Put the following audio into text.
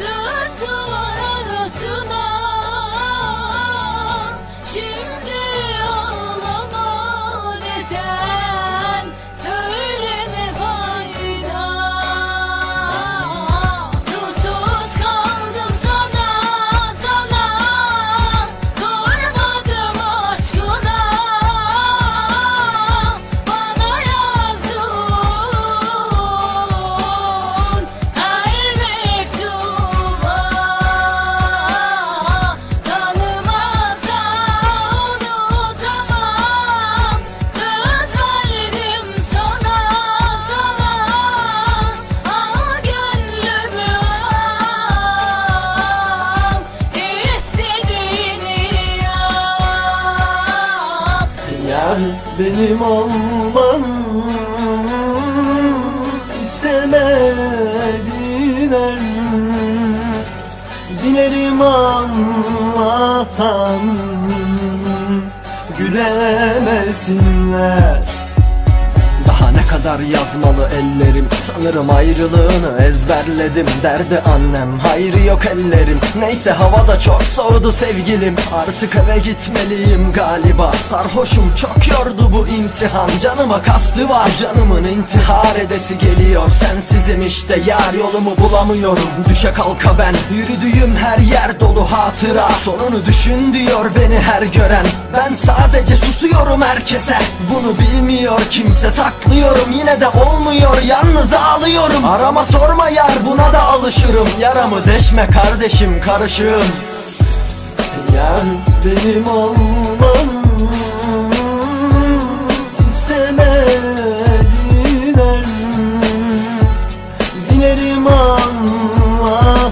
Lord, come Yar benim olmanı istemediler Dilerim anlatan gülemesinler. Daha ne kadar yazmalı ellerim. Sanırım ayrılığını ezberledim. Derdi annem hayrı yok ellerim. Neyse havada çok soğudu sevgilim. Artık eve gitmeliyim galiba. Sarhoşum çok yordu bu imtihan. Canıma kastı var canımın intihar edesi geliyor. Sensizim işte yar yolumu bulamıyorum. Düşe kalka ben yürüdüğüm her yer dolu hatıra. Sonunu düşün diyor beni her gören. Ben sadece susuyorum herkese. Bunu bilmiyor kimse saklıyorum Yine de olmuyor. Yalnız ağlıyorum. Arama sorma yar buna da alışırım. Yaramı deşme kardeşim karışığım. Yar benim olmanı istemediler Dilerim anlatan